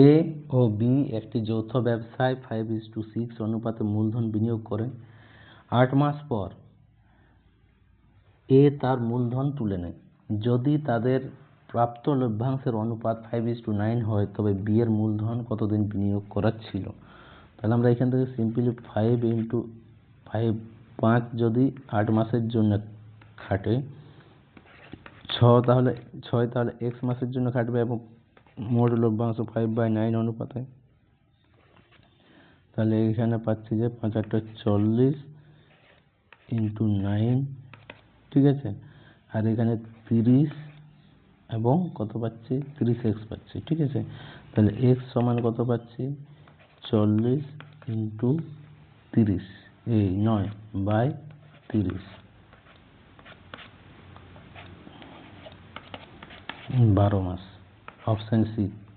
এ ও B একটি যৌথ ব্যবসায় ফাইভ ইস টু সিক্স অনুপাতে মূলধন বিনিয়োগ করেন আট মাস পর এ তার মূলধন তুলে নেয়। যদি তাদের প্রাপ্ত লভ্যাংশের অনুপাত ফাইভ ইস টু নাইন হয়, তবে বি এর মূলধন কতদিন বিনিয়োগ করার ছিল? তাহলে আমরা এখান থেকে সিম্পলি ফাইভ ইন্টু ফাইভ পাঁচ যদি আট মাসের জন্য খাটে ছ তাহলে, ছয় তাহলে এক্স মাসের জন্য খাটবে এবং মোট লভ্যাংশ ফাইভ বাই নাইন অনুপাতে। তাহলে এখানে পাচ্ছি যে পাঁচ আটটা চল্লিশ ইন্টু নাইন ঠিক আছে? আর এখানে তিরিশ এবং কত পাচ্ছি? তিরিশ এক্স পাচ্ছি, ঠিক আছে? তাহলে এক্স সমান কত পাচ্ছি? চল্লিশ ইন্টু তিরিশ, এই নয় বাই তিরিশ। বারো মাস। option c